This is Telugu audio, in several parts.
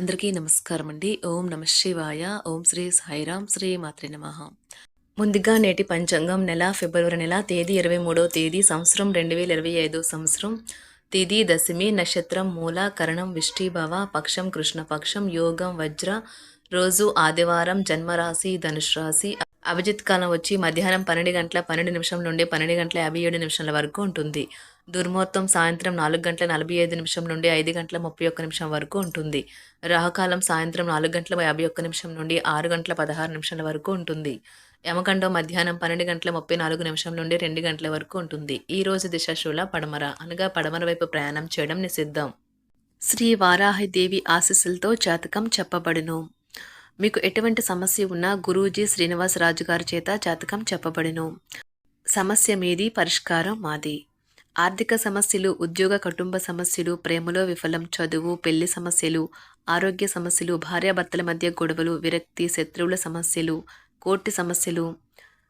అందరికీ నమస్కారం అండి ఓం నమ శివాయ. ఓం శ్రీ సాయిరాం శ్రీ మాత్రి నమ. ముందుగా నేటి పంచాంగం నెల ఫిబ్రవరి నెల తేదీ ఇరవై మూడో తేదీ సంవత్సరం రెండు వేల ఇరవై ఐదు సంవత్సరం. తేదీ దశమి నక్షత్రం మూల కరణం విష్టిభవ పక్షం కృష్ణపక్షం యోగం వజ్ర రోజు ఆదివారం జన్మరాశి ధనుష్ రాశి అభిజిత్ కాలం వచ్చి మధ్యాహ్నం పన్నెండు గంటల పన్నెండు నిమిషం నుండి పన్నెండు గంటల యాభై ఏడు నిమిషాల వరకు ఉంటుంది. దుర్ముహూర్తం సాయంత్రం నాలుగు గంటల నలభై ఐదు నిమిషం నుండి ఐదు గంటల ముప్పై ఒక్క నిమిషం వరకు ఉంటుంది. రాహుకాలం సాయంత్రం నాలుగు గంటల యాభై ఒక్క నిమిషం నుండి ఆరు గంటల పదహారు నిమిషాల వరకు ఉంటుంది. యమకండం మధ్యాహ్నం పన్నెండు గంటల ముప్పై నాలుగు నిమిషం నుండి రెండు గంటల వరకు ఉంటుంది. ఈ రోజు దిశాశూల పడమర. అనగా పడమర వైపు ప్రయాణం చేయడం నిషిద్ధం. శ్రీ వారాహిదేవి ఆశీస్సులతో జాతకం చెప్పబడును. మీకు ఎటువంటి సమస్య ఉన్నా గురూజీ శ్రీనివాసరాజు గారి చేత జాతకం చెప్పబడును. సమస్య మీది పరిష్కారం మాది. ఆర్థిక సమస్యలు ఉద్యోగ కుటుంబ సమస్యలు ప్రేమలో విఫలం చదువు పెళ్ళి సమస్యలు ఆరోగ్య సమస్యలు భార్యాభర్తల మధ్య గొడవలు విరక్తి శత్రువుల సమస్యలు కోర్టు సమస్యలు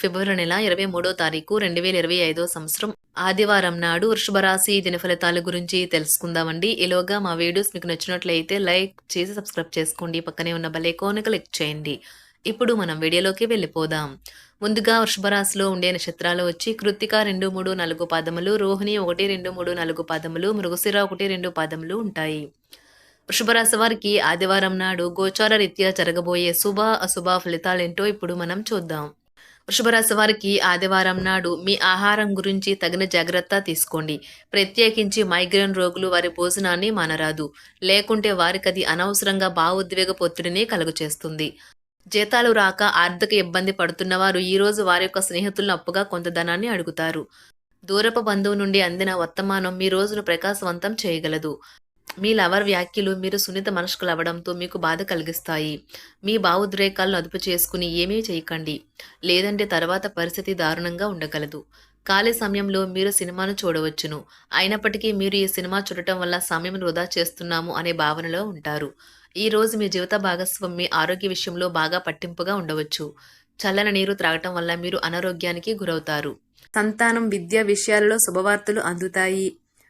ఫిబ్రవరి నెల ఇరవై మూడో తారీఖు రెండు వేల ఇరవై ఐదో సంవత్సరం ఆదివారం నాడు వృషభ రాశి దిన గురించి తెలుసుకుందామండి. ఈలోగా మా వీడియోస్ మీకు నచ్చినట్లయితే లైక్ చేసి సబ్స్క్రైబ్ చేసుకోండి. పక్కనే ఉన్న బలే క్లిక్ చేయండి. ఇప్పుడు మనం వీడియోలోకి వెళ్ళిపోదాం. ముందుగా వృషభ రాశిలో ఉండే నక్షత్రాలు వచ్చి కృత్తిక రెండు మూడు నాలుగు పాదములు రోహిణి ఒకటి రెండు మూడు నాలుగు పాదములు మృగశిర ఒకటి రెండు పాదములు ఉంటాయి. వృషభ రాశి వారికి ఆదివారం నాడు గోచార రీత్యా జరగబోయే శుభ అశుభ ఫలితాలేంటో ఇప్పుడు మనం చూద్దాం. వృషభ రాశి వారికి ఆదివారం నాడు మీ ఆహారం గురించి తగిన జాగ్రత్త తీసుకోండి. ప్రత్యేకించి మైగ్రేన్ రోగులు వారి భోజనాన్ని మానరాదు. లేకుంటే వారికి అది అనవసరంగా భావోద్వేగ పొత్తిడిని కలుగచేస్తుంది. జీతాలు రాక ఆర్థిక ఇబ్బంది పడుతున్న వారు ఈ రోజు వారి యొక్క స్నేహితులను అప్పుగా కొంత ధనాన్ని అడుగుతారు. దూరపు బంధువు నుండి అందిన వర్తమానం మీ రోజును ప్రకాశవంతం చేయగలదు. మీ లవర్ వ్యాఖ్యలు మీరు సున్నిత మనస్కులు అవ్వడంతో మీకు బాధ కలిగిస్తాయి. మీ భావోద్రేకాలను అదుపు చేసుకుని ఏమీ చేయకండి. లేదంటే తర్వాత పరిస్థితి దారుణంగా ఉండగలదు. ఖాళీ సమయంలో మీరు సినిమాను చూడవచ్చును. అయినప్పటికీ మీరు ఈ సినిమా చూడటం వల్ల సమయం వృధా చేస్తున్నాము అనే భావనలో ఉంటారు. ఈ రోజు మీ జీవిత భాగస్వామి ఆరోగ్య విషయంలో బాగా పట్టింపుగా ఉండవచ్చు. చల్లని నీరు త్రాగటం వల్ల మీరు అనారోగ్యానికి గురవుతారు. సంతానం విద్య విషయాలలో శుభవార్తలు అందుతాయి.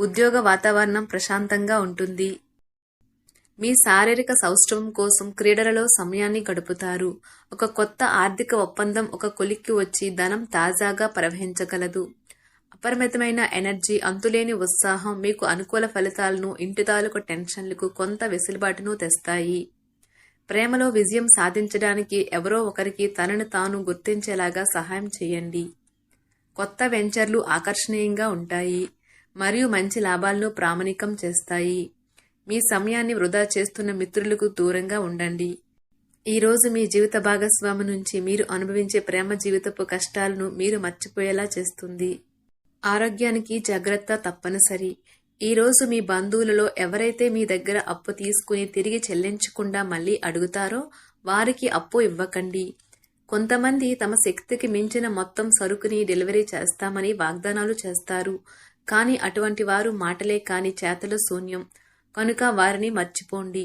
ఉద్యోగ వాతావరణం ప్రశాంతంగా ఉంటుంది. మీ శారీరక సౌష్ఠవం కోసం క్రీడలలో సమయాన్ని గడుపుతారు. ఒక కొత్త ఆర్థిక ఒప్పందం ఒక కొలిక్కి వచ్చి ధనం తాజాగా ప్రవహించగలదు. అపరిమితమైన ఎనర్జీ అంతులేని ఉత్సాహం మీకు అనుకూల ఫలితాలను ఇంటి టెన్షన్లకు కొంత వెసులుబాటును తెస్తాయి. ప్రేమలో విజయం సాధించడానికి ఎవరో ఒకరికి తనను తాను గుర్తించేలాగా సహాయం చేయండి. కొత్త వెంచర్లు ఆకర్షణీయంగా ఉంటాయి. మరియు మంచి లాభాలను ప్రామాణికం చేస్తాయి. మీ సమయాన్ని వృధా చేస్తున్న మిత్రులకు దూరంగా ఉండండి. ఈరోజు మీ జీవిత భాగస్వామి నుంచి మీరు అనుభవించే ప్రేమ జీవితపు కష్టాలను మీరు మర్చిపోయేలా చేస్తుంది. ఆరోగ్యానికి జాగ్రత్త తప్పనిసరి. ఈరోజు మీ బంధువులలో ఎవరైతే మీ దగ్గర అప్పు తీసుకుని తిరిగి చెల్లించకుండా మళ్ళీ అడుగుతారో వారికి అప్పు ఇవ్వకండి. కొంతమంది తమ శక్తికి మించిన మొత్తం సరుకుని డెలివరీ చేస్తామని వాగ్దానాలు చేస్తారు. కానీ అటువంటి వారు మాటలే కాని చేతలు శూన్యం. కనుక వారిని మర్చిపోండి.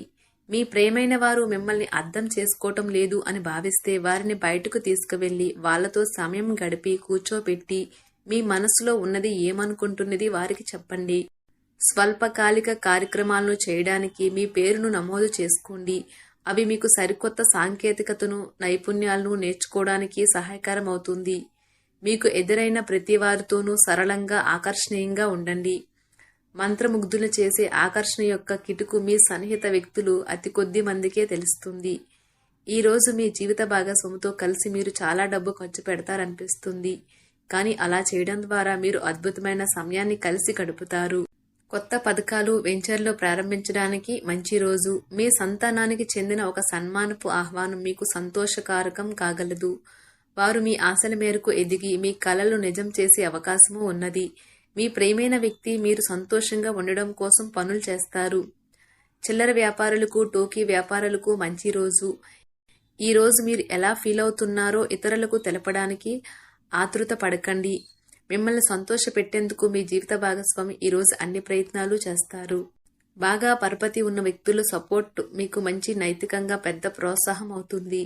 మీ ప్రేమైన వారు మిమ్మల్ని అర్థం చేసుకోవటం లేదు అని భావిస్తే వారిని బయటకు తీసుకువెళ్ళి వాళ్ళతో సమయం గడిపి కూర్చోబెట్టి మీ మనసులో ఉన్నది ఏమనుకుంటున్నది వారికి చెప్పండి. స్వల్పకాలిక కార్యక్రమాలను చేయడానికి మీ పేరును నమోదు చేసుకోండి. అవి మీకు సరికొత్త సాంకేతికతను నైపుణ్యాలను నేర్చుకోవడానికి సహాయకరం అవుతుంది మీకు ఎదురైన ప్రతి వారితోనూ సరళంగా ఆకర్షణీయంగా ఉండండి. మంత్రముగ్ధులు చేసే ఆకర్షణ యొక్క కిటుకు మీ సన్నిహిత వ్యక్తులు అతి కొద్ది మందికే తెలుస్తుంది. ఈ రోజు మీ జీవిత భాగస్వామితో కలిసి మీరు చాలా డబ్బు ఖర్చు పెడతారనిపిస్తుంది. కానీ అలా చేయడం ద్వారా మీరు అద్భుతమైన సమయాన్ని కలిసి గడుపుతారు. కొత్త పథకాలు వెంచర్లు ప్రారంభించడానికి మంచి రోజు. మీ సంతానానికి చెందిన ఒక సన్మానపు ఆహ్వానం మీకు సంతోషకారకం కాగలదు. వారు మీ ఆశల మేరకు ఎదిగి మీ కలలు నిజం చేసే అవకాశము ఉన్నది. మీ ప్రేమైన వ్యక్తి మీరు సంతోషంగా ఉండడం కోసం పనులు చేస్తారు. చిల్లర వ్యాపారులకు టోకీ వ్యాపారులకు మంచి రోజు. ఈ రోజు మీరు ఎలా ఫీల్ అవుతున్నారో ఇతరులకు తెలపడానికి ఆతృత పడకండి. మిమ్మల్ని సంతోషపెట్టేందుకు మీ జీవిత భాగస్వామి ఈరోజు అన్ని ప్రయత్నాలు చేస్తారు. బాగా పరపతి ఉన్న వ్యక్తుల సపోర్ట్ మీకు మంచి నైతికంగా పెద్ద ప్రోత్సాహం అవుతుంది.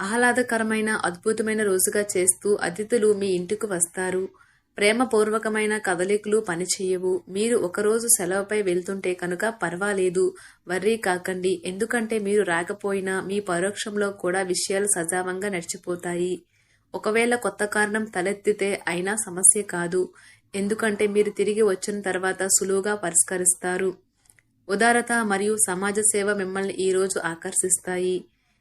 ఆహ్లాదకరమైన అద్భుతమైన రోజుగా చేస్తూ అతిథులు మీ ఇంటికి వస్తారు. ప్రేమపూర్వకమైన కదలికలు పనిచేయవు. మీరు ఒకరోజు సెలవుపై వెళ్తుంటే కనుక పర్వాలేదు. వర్రీ కాకండి. ఎందుకంటే మీరు రాకపోయినా మీ పరోక్షంలో కూడా విషయాలు సజావంగా నడిచిపోతాయి. ఒకవేళ కొత్త కారణం తలెత్తితే అయినా సమస్య కాదు. ఎందుకంటే మీరు తిరిగి వచ్చిన తర్వాత సులువుగా పరిష్కరిస్తారు. ఉదారత మరియు సమాజ సేవ మిమ్మల్ని ఈరోజు ఆకర్షిస్తాయి.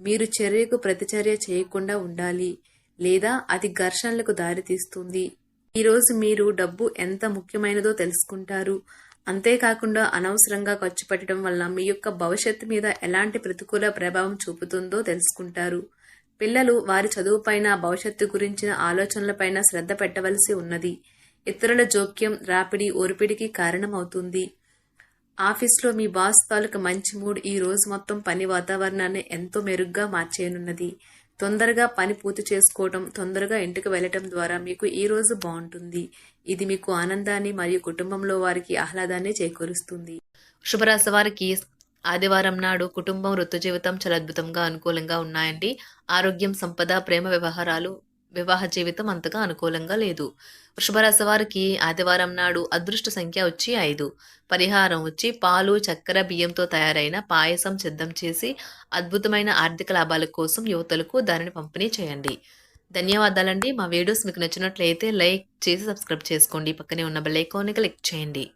మీరు చర్యకు ప్రతిచర్య చేయకుండా ఉండాలి లేదా అది ఘర్షణలకు దారితీస్తుంది. ఈరోజు మీరు డబ్బు ఎంత ముఖ్యమైనదో తెలుసుకుంటారు. అంతేకాకుండా అనవసరంగా ఖర్చు పెట్టడం వల్ల మీ యొక్క భవిష్యత్తు మీద ఎలాంటి ప్రతికూల ప్రభావం చూపుతుందో తెలుసుకుంటారు. పిల్లలు వారి చదువుపైన భవిష్యత్తు గురించిన ఆలోచనలపైన శ్రద్ధ పెట్టవలసి ఉన్నది. ఇతరుల జోక్యం రాపిడి ఓర్పిడికి కారణమవుతుంది. ఆఫీస్లో మీ బాస్ తాలూకు మంచి మూడ్ ఈ రోజు మొత్తం పని వాతావరణాన్ని ఎంతో మెరుగ్గా మార్చేయనున్నది. తొందరగా పని పూర్తి చేసుకోవటం తొందరగా ఇంటికి వెళ్ళటం ద్వారా మీకు ఈ రోజు బాగుంటుంది. ఇది మీకు ఆనందాన్ని మరియు కుటుంబంలో వారికి ఆహ్లాదాన్ని చేకూరుస్తుంది. శుభరాశి వారికి ఆదివారం నాడు కుటుంబం వృత్తి జీవితం చాలా అద్భుతంగా అనుకూలంగా ఉన్నాయండి. ఆరోగ్యం సంపద ప్రేమ వ్యవహారాలు వివాహ జీవితం అంతగా అనుకూలంగా లేదు. వృషభరాశి వారికి ఆదివారం నాడు అదృష్ట సంఖ్య వచ్చి ఐదు. పరిహారం వచ్చి పాలు చక్కెర బియ్యంతో తయారైన పాయసం సిద్ధం చేసి అద్భుతమైన ఆర్థిక లాభాల కోసం యువతలకు దానిని పంపిణీ చేయండి. ధన్యవాదాలండి. మా వీడియోస్ మీకు నచ్చినట్లయితే లైక్ చేసి సబ్స్క్రైబ్ చేసుకోండి. పక్కనే ఉన్న బెల్ ఐకాన్ని క్లిక్ చేయండి.